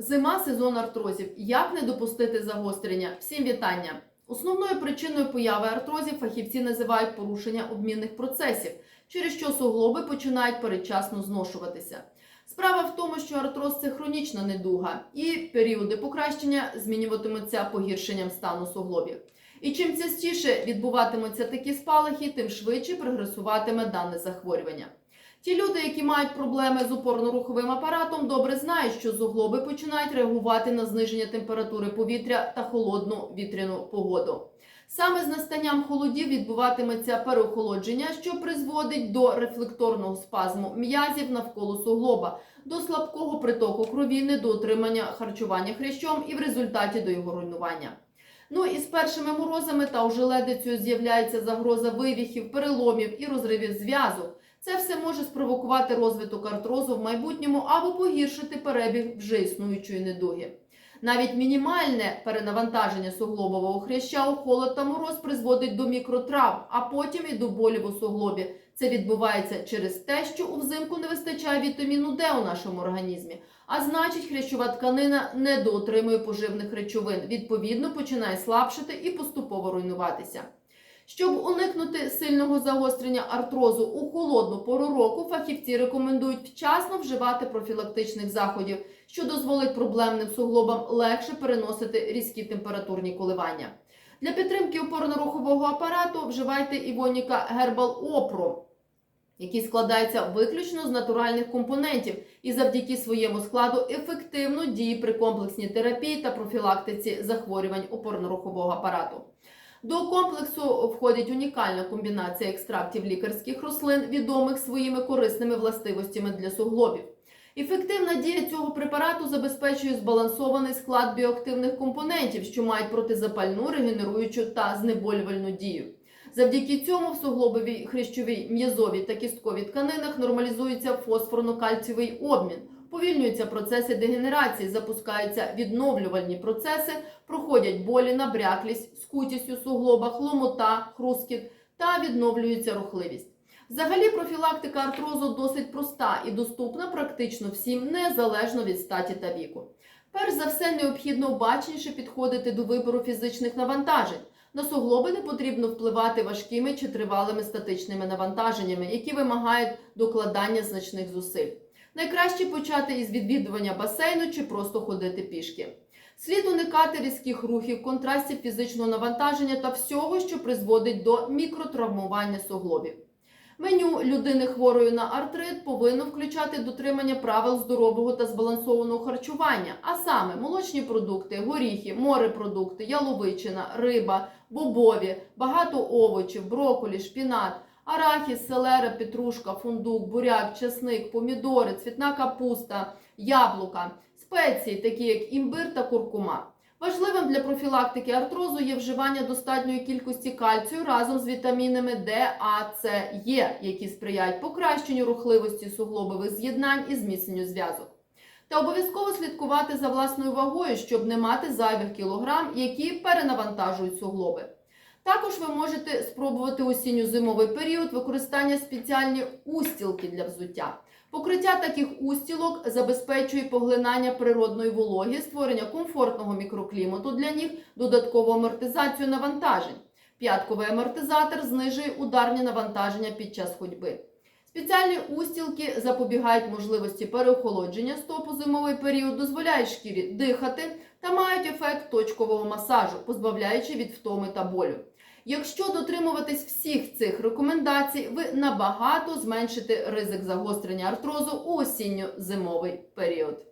Зима сезон артрозів. Як не допустити загострення? Всім вітання! Основною причиною появи артрозів фахівці називають порушення обмінних процесів, через що суглоби починають передчасно зношуватися. Справа в тому, що артроз це хронічна недуга, і періоди покращення змінюватимуться погіршенням стану суглобів. І чим частіше відбуватимуться такі спалахи, тим швидше прогресуватиме дане захворювання. Ті люди, які мають проблеми з опорно-руховим апаратом, добре знають, що зуглоби починають реагувати на зниження температури повітря та холодну вітряну погоду. Саме з настанням холодів відбуватиметься переохолодження, що призводить до рефлекторного спазму м'язів навколо суглоба, до слабкого притоку крові, недоотримання харчування хрящом і в результаті до його руйнування. Ну і з першими морозами та ожеледицею з'являється загроза вивіхів, переломів і розривів зв'язок. Це все може спровокувати розвиток артрозу в майбутньому або погіршити перебіг вже існуючої недуги. Навіть мінімальне перенавантаження суглобового хряща у холод та мороз призводить до мікротравм, а потім і до болів у суглобі. Це відбувається через те, що у взимку не вистачає вітаміну Д у нашому організмі, а значить, хрящова тканина недоотримує поживних речовин, відповідно починає слабшати і поступово руйнуватися. Щоб уникнути сильного загострення артрозу у холодну пору року, фахівці рекомендують вчасно вживати профілактичних заходів, що дозволить проблемним суглобам легше переносити різкі температурні коливання. Для підтримки опорно-рухового апарату вживайте Івоніка Гербал Опро, який складається виключно з натуральних компонентів і завдяки своєму складу ефективно діє при комплексній терапії та профілактиці захворювань опорно-рухового апарату. До комплексу входить унікальна комбінація екстрактів лікарських рослин, відомих своїми корисними властивостями для суглобів. Ефективна дія цього препарату забезпечує збалансований склад біоактивних компонентів, що мають протизапальну, регенеруючу та знеболювальну дію. Завдяки цьому в суглобовій хрящовій м'язовій та кістковій тканинах нормалізується фосфорно-кальцієвий обмін, повільнюються процеси дегенерації, запускаються відновлювальні процеси, проходять болі, набряклість, скутість у суглобах, ломота, хрускіт та відновлюється рухливість. Взагалі, профілактика артрозу досить проста і доступна практично всім, незалежно від статі та віку. Перш за все, необхідно обачніше підходити до вибору фізичних навантажень. На суглоби не потрібно впливати важкими чи тривалими статичними навантаженнями, які вимагають докладання значних зусиль. Найкраще почати із відвідування басейну чи просто ходити пішки. Слід уникати різких рухів, контрастів фізичного навантаження та всього, що призводить до мікротравмування суглобів. Меню людини хворої на артрит повинно включати дотримання правил здорового та збалансованого харчування, а саме молочні продукти, горіхи, морепродукти, яловичина, риба, бобові, багато овочів, броколі, шпінат, арахіс, селера, петрушка, фундук, буряк, часник, помідори, цвітна капуста, яблука, спеції, такі як імбир та куркума. Важливим для профілактики артрозу є вживання достатньої кількості кальцію разом з вітамінами Д, А, С, Е, які сприяють покращенню рухливості суглобових з'єднань і зміцненню зв'язок. Та обов'язково слідкувати за власною вагою, щоб не мати зайвих кілограм, які перенавантажують суглоби. Також ви можете спробувати осінньо-зимовий період використання спеціальні устілки для взуття. Покриття таких устілок забезпечує поглинання природної вологи, створення комфортного мікроклімату для ніг, додаткову амортизацію навантажень. П'ятковий амортизатор знижує ударні навантаження під час ходьби. Спеціальні устілки запобігають можливості переохолодження стоп у зимовий період, дозволяють шкірі дихати та мають ефект точкового масажу, позбавляючи від втоми та болю. Якщо дотримуватись всіх цих рекомендацій, ви набагато зменшите ризик загострення артрозу у осінньо-зимовий період.